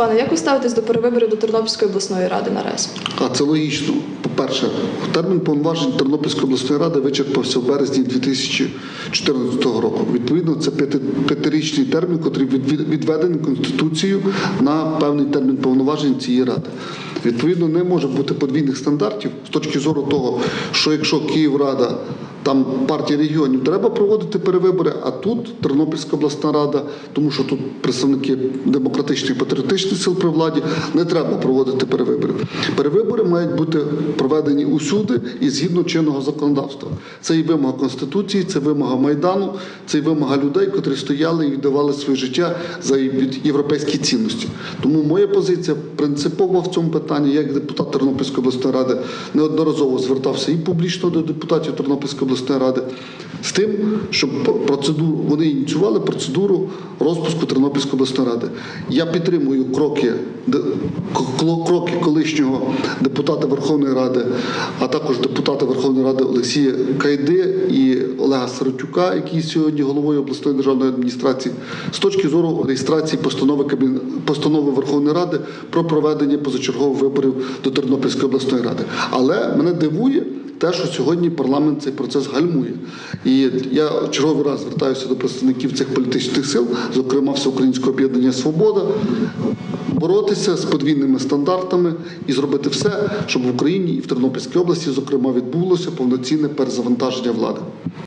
Степане, як ви ставитесь до перевиборів до Тернопільської обласної ради наразі? А це логічно. По-перше, термін повноважень Тернопільської обласної ради вичерпався в березні 2014 року. Відповідно, це п'яти- п'ятирічний термін, який від- відведений Конституцією на певний термін повноважень цієї ради. Відповідно, не може бути подвійних стандартів з точки зору того, що якщо Київрада там партія регіонів треба проводити перевибори, а тут Тернопільська обласна рада, тому що тут представники демократичних патріотичних сил при владі, не треба проводити перевибори. Перевибори мають бути проведені усюди і згідно чинного законодавства. Це і вимога Конституції, це вимога Майдану, це і вимога людей, котрі стояли і віддавали своє життя за європейські цінності. Тому моя позиція принципова в цьому питанні. Як депутат Тернопільської обласної ради неодноразово звертався і публічно до депутатів Тернопільської обласної ради з тим, щоб процедуру вони ініціювали процедуру розпуску Тернопільської обласної ради. Я підтримую кроки, кроки колишнього депутата Верховної Ради, а також депутата Верховної Ради Олексія Кайди і Олега Сиротюка, який сьогодні головою обласної державної адміністрації, з точки зору реєстрації постанови Кабін... постанови Верховної Ради про проведення позачергових виборів до Тернопільської обласної ради. Але мене дивує. Те, що сьогодні парламент цей процес гальмує, і я черговий раз звертаюся до представників цих політичних сил, зокрема Всеукраїнського об'єднання Свобода, боротися з подвійними стандартами і зробити все, щоб в Україні і в Тернопільській області, зокрема, відбулося повноцінне перезавантаження влади.